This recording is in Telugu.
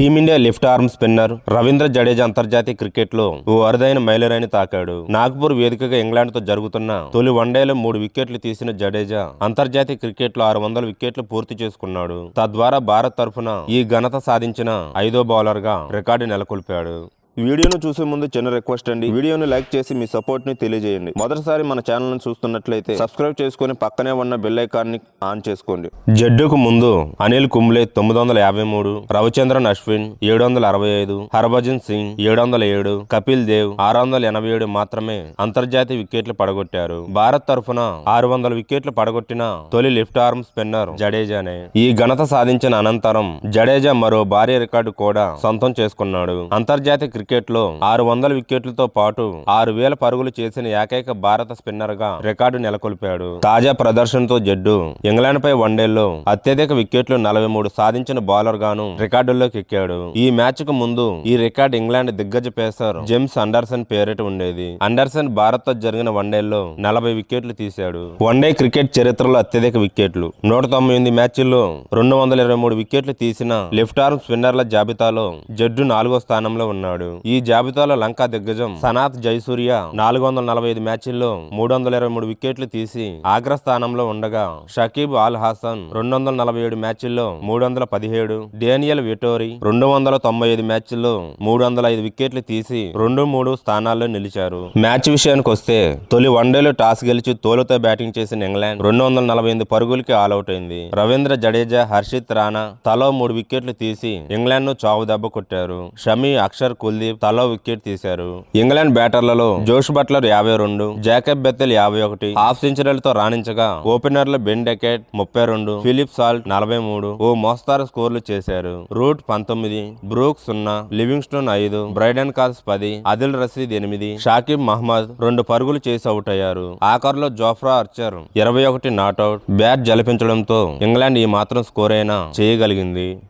Team India left arm spinner Ravindra Jadeja అంతర్జాతీయ క్రికెట్లో ఓ అరుదైన మైలరాయిని తాకాడు. నాగ్పూర్ వేదికగా ఇంగ్లాండ్తో జరుగుతున్న తొలి వన్డేలో మూడు వికెట్లు తీసిన జడేజా అంతర్జాతీయ క్రికెట్లో ఆరు వందల వికెట్లు పూర్తి చేసుకున్నాడు. తద్వారా భారత్ తరఫున ఈ ఘనత సాధించిన ఐదో బౌలర్గా రికార్డు నెలకొల్పాడు. వీడియోను చూసే ముందు చిన్న రిక్వెస్ట్ అండి. వీడియోని లైక్ చేసి మీ సపోర్ట్ని తెలియజేయండి. మొదటిసారి మన ఛానల్ని చూస్తున్నట్లయితే సబ్స్క్రైబ్ చేసుకుని పక్కనే ఉన్న బెల్ ఐకాన్ని ఆన్ చేసుకోండి. జడ్డుకు ముందు అనిల్ కుంబ్లే తొమ్మిది వందల యాభై మూడు రవిచంద్రన్ అశ్విన్ ఏడు వందల అరవై ఐదు హర్భజన్ సింగ్ ఏడు వందల ఏడు కపిల్ దేవ్ ఆరు వందల ఎనభై ఏడు మాత్రమే అంతర్జాతీయ వికెట్లు పడగొట్టారు. భారత్ తరఫున ఆరు వందల వికెట్లు పడగొట్టిన తొలి లిఫ్ట్ ఆర్మ్ స్పిన్నర్ జడేజానే. ఈ ఘనత సాధించిన అనంతరం జడేజా మరో భారీ రికార్డు కూడా సొంతం చేసుకున్నాడు. అంతర్జాతీయ క్రికెట్లో ఆరు వందల వికెట్లతో పాటు ఆరు వేల పరుగులు చేసిన ఏకైక భారత స్పిన్నర్గా రికార్డు నెలకొల్పాడు. తాజా ప్రదర్శనతో జడ్డు ఇంగ్లాండ్ పై వన్డేల్లో అత్యధిక వికెట్లు నలభై మూడు సాధించిన బౌలర్ గాను రికార్డుల్లోకి ఎక్కాడు. ఈ మ్యాచ్కు ముందు ఈ రికార్డు ఇంగ్లాండ్ దిగ్గజ పేసర్ జేమ్స్ అండర్సన్ పేరిట ఉండేది. అండర్సన్ భారత్తో జరిగిన వన్డేల్లో నలభై వికెట్లు తీశాడు. వన్డే క్రికెట్ చరిత్రలో అత్యధిక వికెట్లు. నూట తొంభై ఎనిమిది మ్యాచ్ల్లో రెండు వందల ఇరవై మూడు వికెట్లు తీసిన లెఫ్ట్ ఆర్మ్ స్పిన్నర్ల జాబితాలో జడ్డు నాలుగో స్థానంలో ఉన్నాడు. ఈ జాబితాలో లంకా దిగ్గజం సనాత్ జయసూర్య నాలుగు వందల నలభై ఐదు మ్యాచ్ల్లో మూడు వందల ఇరవై మూడు వికెట్లు తీసి అగ్ర స్థానంలో ఉండగా షకీబ్ ఆల్ హాసన్ రెండు వందల నలభై ఏడు మ్యాచ్ల్లో మూడు వందల పదిహేడు డేనియల్ విటోరీ రెండు వందల తొంభై ఐదు మ్యాచ్ల్లో మూడు వందల ఐదు వికెట్లు తీసి రెండు మూడు స్థానాల్లో నిలిచారు. మ్యాచ్ విషయానికి వస్తే తొలి వన్డేలో టాస్ గెలిచి తోలుతో బ్యాటింగ్ చేసిన ఇంగ్లాండ్ రెండు వందల నలభై ఎనిమిది పరుగులకి ఆల్అౌట్ అయింది. రవీంద్ర జడేజా హర్షిత్ రాణా తలో మూడు వికెట్లు తీసి ఇంగ్లాండ్ను చావు దెబ్బ కొట్టారు. షమీ అక్షర్ కుల్దీప్ తలో వికెట్ తీశారు. ఇంగ్లాండ్ బ్యాటర్లలో జోష్ బట్లర్ యాభై రెండు జాకబ్ బెత్తెల్ యాభై ఒకటి. హాఫ్ సెంచరీలతో రాణించగా ఓపెనర్లు బెన్ డెకెట్ ముప్పై రెండు ఫిలిప్ సాల్ట్ నలభై మూడు. ఓ మోస్తారు స్కోర్లు చేశారు. రూట్ పంతొమ్మిది బ్రూక్ సున్నా లివింగ్స్టోన్ ఐదు బ్రైడన్ కాల్స్ పది అదిల్ రసీద్ ఎనిమిది షాకిబ్ మహమ్మద్ రెండు పరుగులు చేసి అవుట్ అయ్యారు. ఆఖర్లో జోఫ్రా ఆర్చర్ ఇరవై ఒకటి నాట్అవుట్. బ్యాట్ జలిపించడంతో ఇంగ్లాండ్ ఈ మాత్రం స్కోర్ అయినా చేయగలిగింది.